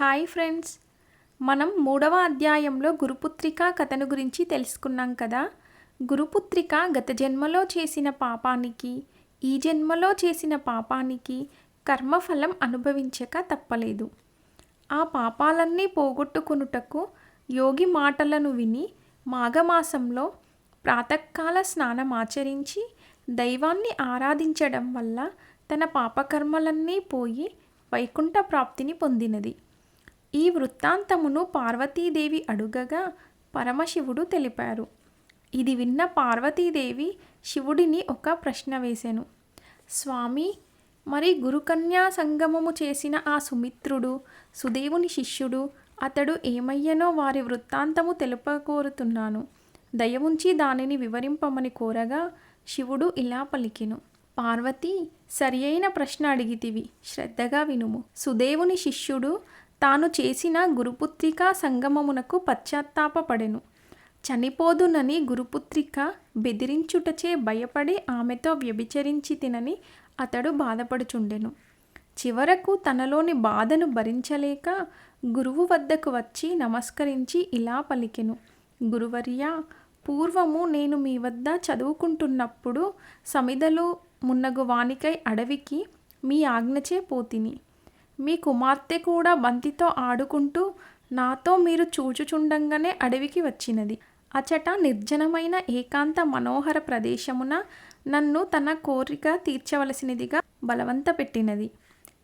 Hi friends. మనం మూడవ అధ్యాయంలో గురుపుత్రిక కథను గురించి తెలుసుకున్నాం కదా. గురుపుత్రిక గత జన్మలో చేసిన పాపానికి ఈ జన్మలో చేసిన పాపానికి కర్మఫలం అనుభవించక తప్పలేదు. ఆ పాపాలన్నీ పోగొట్టుకొనుటకు యోగి మాటలను విని మాఘమాసంలో ప్రాతకాల స్నానమాచరించి దైవాన్ని ఆరాధించడం వల్ల తన పాపకర్మలన్నీ పోయి వైకుంఠ ప్రాప్తిని పొందినది. ఈ వృత్తాంతమును పార్వతీదేవి అడుగగా పరమశివుడు తెలిపారు. ఇది విన్న పార్వతీదేవి శివుడిని ఒక ప్రశ్న వేశాను స్వామి మరి గురుకన్యా సంగమము చేసిన ఆ సుమిత్రుడు సుదేవుని శిష్యుడు అతడు ఏమయ్యనో వారి వృత్తాంతము తెలుపకోరుతున్నాను. దయవుంచి దానిని వివరింపమని కోరగా శివుడు ఇలా పలికెను. పార్వతి సరియైన ప్రశ్న అడిగితివి. శ్రద్ధగా వినుము. సుదేవుని శిష్యుడు తాను చేసిన గురుపుత్రికా సంగమమునకు పశ్చాత్తాపపడెను. చనిపోదునని గురుపుత్రిక బెదిరించుటచే భయపడి ఆమెతో వ్యభిచరించి తినని అతడు బాధపడుచుండెను. చివరకు తనలోని బాధను భరించలేక గురువు వద్దకు వచ్చి నమస్కరించి ఇలా పలికెను. గురువర్యా పూర్వము నేను మీ వద్ద చదువుకుంటున్నప్పుడు సమిదలు మున్నగు వానికై అడవికి మీ ఆజ్ఞచే పోతిని. మీ కుమార్తె కూడా బంతితో ఆడుకుంటూ నాతో మీరు చూచుచుండంగానే అడవికి వచ్చినది. అచట నిర్జనమైన ఏకాంత మనోహర ప్రదేశమున నన్ను తన కోరిక తీర్చవలసినదిగా బలవంత పెట్టినది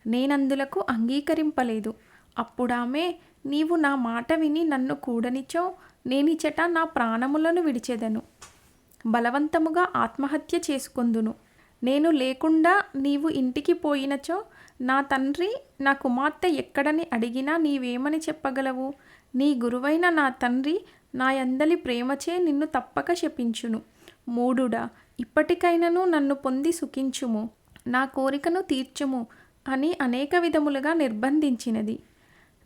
నేనందులకు అంగీకరింపలేదు. అప్పుడామె నీవు నా మాట విని నన్ను కూడనిచో నేనిచట నా ప్రాణములను విడిచెదను. బలవంతముగా ఆత్మహత్య చేసుకొందును. నేను లేకుండా నీవు ఇంటికి పోయినచో నా తండ్రి నా కుమార్తె ఎక్కడని అడిగినా నీవేమని చెప్పగలవు? నీ గురువైన నా తండ్రి నా యందలి ప్రేమచే నిన్ను తప్పక శపించును. మూడుడా ఇప్పటికైనను నన్ను పొంది సుఖించుము. నా కోరికను తీర్చుము అని అనేక విధములుగా నిర్బంధించినది.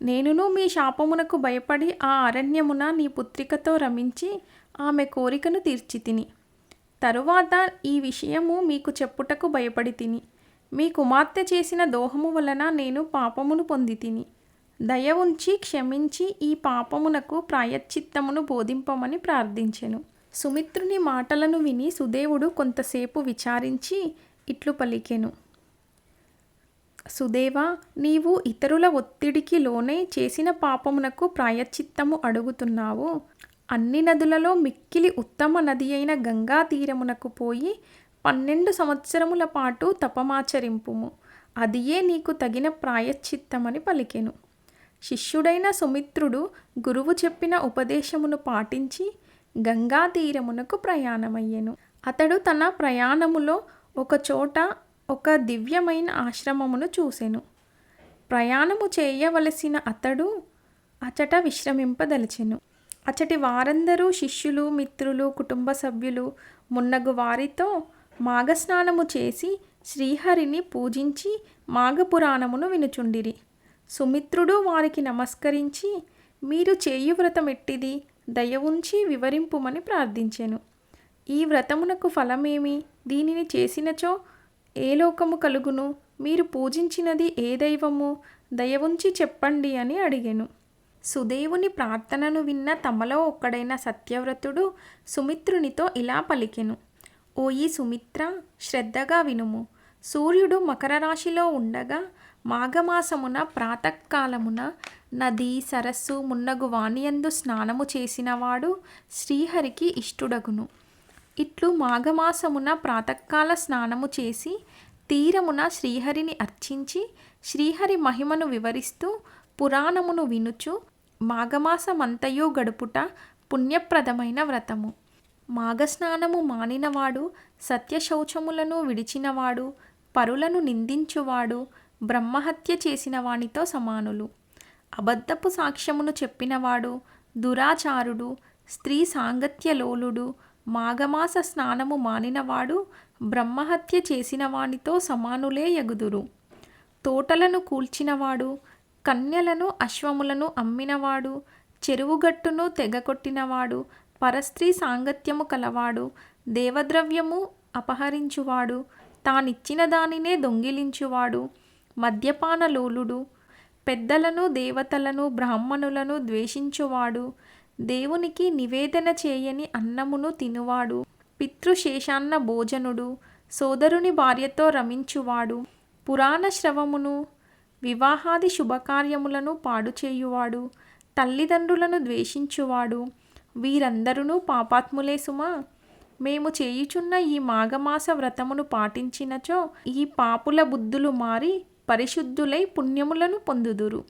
నేనును మీ శాపమునకు భయపడి ఆ అరణ్యమున నీ పుత్రికతో రమించి ఆమె కోరికను తీర్చి తిని తరువాత ఈ విషయము మీకు చెప్పుటకు భయపడి తిని మీ కుమార్తె చేసిన దోహము వలన నేను పాపమును పొంది తిని దయ ఉంచి క్షమించి ఈ పాపమునకు ప్రాయశ్చిత్తమును బోధింపమని ప్రార్థించెను. సుమిత్రుని మాటలను విని సుదేవుడు కొంతసేపు విచారించి ఇట్లు పలికెను. సుదేవా నీవు ఇతరుల ఒత్తిడికి లోనే చేసిన పాపమునకు ప్రాయశ్చిత్తము అడుగుతున్నావు. అన్ని నదులలో మిక్కిలి ఉత్తమ నది అయిన గంగా తీరమునకు పోయి పన్నెండు సంవత్సరముల పాటు తపమాచరింపుము. అదియే నీకు తగిన ప్రాయశ్చిత్తమని పలికెను. శిష్యుడైన సుమిత్రుడు గురువు చెప్పిన ఉపదేశమును పాటించి గంగా తీరమునకు ప్రయాణమయ్యెను. అతడు తన ప్రయాణములో ఒక చోట ఒక దివ్యమైన ఆశ్రమమును చూసెను. ప్రయాణము చేయవలసిన అతడు అచట విశ్రమింపదలిచెను. అచటి వారందరూ శిష్యులు మిత్రులు కుటుంబ సభ్యులు మున్నగు వారితో మాఘస్నానము చేసి శ్రీహరిని పూజించి మాఘపురాణమును వినుచుండిరి. సుమిత్రుడు వారికి నమస్కరించి మీరు చేయు వ్రతమెట్టిది దయ ఉంచి వివరింపుమని ప్రార్థించెను. ఈ వ్రతమునకు ఫలమేమి? దీనిని చేసినచో ఏ లోకము కలుగును? మీరు పూజించినది ఏ దైవము? దయవుంచి చెప్పండి అని అడిగెను. సుదేవుని ప్రార్థనను విన్న తమలో ఒక్కడైన సత్యవ్రతుడు సుమిత్రునితో ఇలా పలికెను. ఓయి సుమిత్ర శ్రద్ధగా వినుము. సూర్యుడు మకర రాశిలో ఉండగా మాఘమాసమున ప్రాతకాలమున నది సరస్సు మున్నగు వాణియందు స్నానము చేసినవాడు శ్రీహరికి ఇష్టుడగును. ఇట్లు మాఘమాసమున ప్రాతకాల స్నానము చేసి తీరమున శ్రీహరిని అర్చించి శ్రీహరి మహిమను వివరిస్తూ పురాణమును వినుచు మాఘమాసమంతయు గడుపుట పుణ్యప్రదమైన వ్రతము. మాఘస్నానము మానినవాడు సత్యశౌచములను విడిచినవాడు పరులను నిందించువాడు బ్రహ్మహత్య చేసిన వానితో సమానులు. అబద్ధపు సాక్ష్యమును చెప్పినవాడు దురాచారుడు స్త్రీ సాంగత్యలోలుడు మాఘమాస స్నానము మానినవాడు బ్రహ్మహత్య చేసిన వానితో సమానులే ఎగుదురు. తోటలను కూల్చినవాడు కన్యలను అశ్వములను అమ్మినవాడు చెరువుగట్టును తెగకొట్టినవాడు పరస్త్రీ సాంగత్యము కలవాడు దేవద్రవ్యము అపహరించువాడు తానిచ్చిన దానినే దొంగిలించువాడు మద్యపానలోలుడు పెద్దలను దేవతలను బ్రాహ్మణులను ద్వేషించువాడు దేవునికి నివేదన చేయని అన్నమును తినువాడు పితృశేషాన్న భోజనుడు సోదరుని భార్యతో రమించువాడు పురాణ శ్రవమును వివాహాది శుభకార్యములను పాడుచేయువాడు తల్లిదండ్రులను ద్వేషించువాడు వీరందరూ పాపాత్ములే సుమా. మేము చేయుచున్న ఈ మాఘమాస వ్రతమును పాటించినచో ఈ పాపుల బుద్ధులు మారి పరిశుద్ధులై పుణ్యములను పొందుదురు.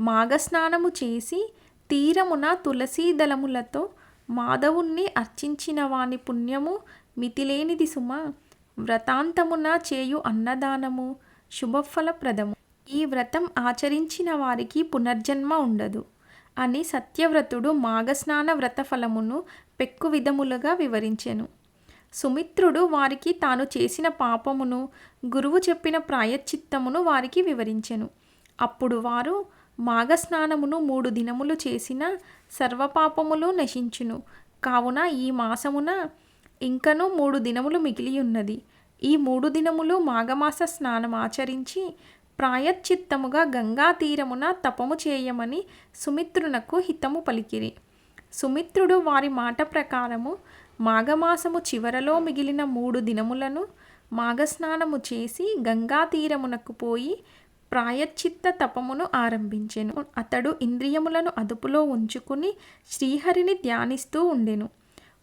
మాఘస్నానము చేసి తీరమున తులసీ దళములతో మాధవుణ్ణి అర్చించిన వాని పుణ్యము మితిలేనిది సుమ. వ్రతాంతమున చేయు అన్నదానము శుభఫలప్రదము. ఈ వ్రతం ఆచరించిన వారికి పునర్జన్మ ఉండదు. అని సత్యవ్రతుడు మాఘస్నాన వ్రత ఫలమును పెక్కు విధములుగా వివరించెను. సుమిత్రుడు వారికి తాను చేసిన పాపమును గురువు చెప్పిన ప్రాయశ్చిత్తమును వారికి వివరించెను. అప్పుడు వారు మాఘస్నానమును మూడు దినములు చేసిన సర్వపాపములు నశించును. కావున ఈ మాసమున ఇంకనూ మూడు దినములు మిగిలి ఉన్నది ఈ మూడు దినములు మాఘమాస స్నానం ఆచరించి ప్రాయశ్చిత్తముగా గంగా తీరమున తపము చేయమని సుమిత్రునకు హితము పలికిరి. సుమిత్రుడు వారి మాట ప్రకారము మాఘమాసము చివరలో మిగిలిన మూడు దినములను మాఘస్నానము చేసి గంగా తీరమునకు పోయి ప్రాయశ్చిత్త తపమును ఆరంభించెను. అతడు ఇంద్రియములను అదుపులో ఉంచుకుని శ్రీహరిని ధ్యానిస్తూ ఉండెను.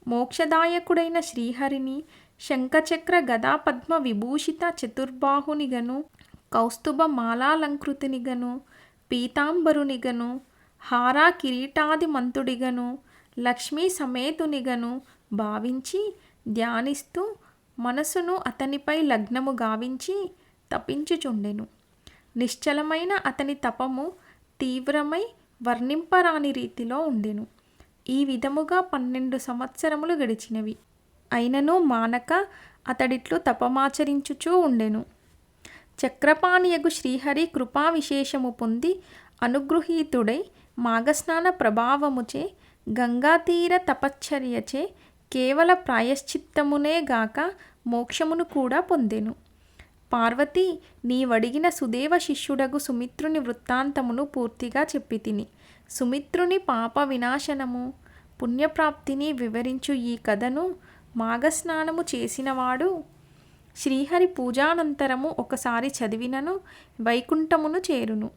మోక్షదాయకుడైన శ్రీహరిని శంఖచక్ర గదా పద్మ విభూషిత చతుర్బాహునిగను కౌస్తుభ మాలాలంకృతినిగను పీతాంబరునిగను హారా కిరీటాది మంతుడిగను లక్ష్మీ సమేతునిగను భావించి ధ్యానిస్తూ మనసును అతనిపై లగ్నము గావించి తపించుచుండెను. నిశ్చలమైన అతని తపము తీవ్రమై వర్ణింపరాని రీతిలో ఉండెను. ఈ విధముగా పన్నెండు సంవత్సరములు గడిచినవి. అయినను మానక అతడిట్లు తపమాచరించుచూ ఉండెను. చక్రపాణియగు శ్రీహరి కృపా విశేషము పొంది అనుగృహీతుడై మాఘస్నాన ప్రభావముచే గంగాతీర తపశ్చర్యచే కేవల ప్రాయశ్చిత్తమునే గాక మోక్షమును కూడా పొందెను. పార్వతి నీవడిగిన సుదేవ శిష్యుడగు సుమిత్రుని వృత్తాంతమును పూర్తిగా చెప్పి తిని సుమిత్రుని పాప వినాశనము పుణ్యప్రాప్తిని వివరించు ఈ కథను మాఘస్నానము చేసినవాడు శ్రీహరి పూజానంతరము ఒకసారి చదివినను వైకుంఠమును చేరును.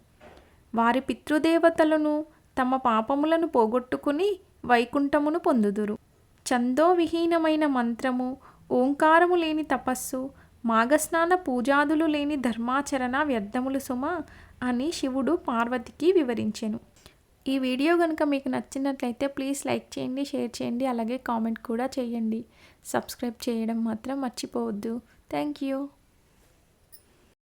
వారి పితృదేవతలను తమ పాపములను పోగొట్టుకుని వైకుంఠమును పొందుదురు. చందోవిహీనమైన మంత్రము ఓంకారము లేని తపస్సు మాఘస్నాన పూజాదులు లేని ధర్మాచరణ వ్యర్థములు సుమ అని శివుడు పార్వతికి వివరించెను. ఈ వీడియో కనుక మీకు నచ్చినట్లయితే ప్లీజ్ లైక్ చేయండి షేర్ చేయండి అలాగే కామెంట్ కూడా చేయండి. సబ్స్క్రైబ్ చేయడం మాత్రం మర్చిపోవద్దు. Thank you.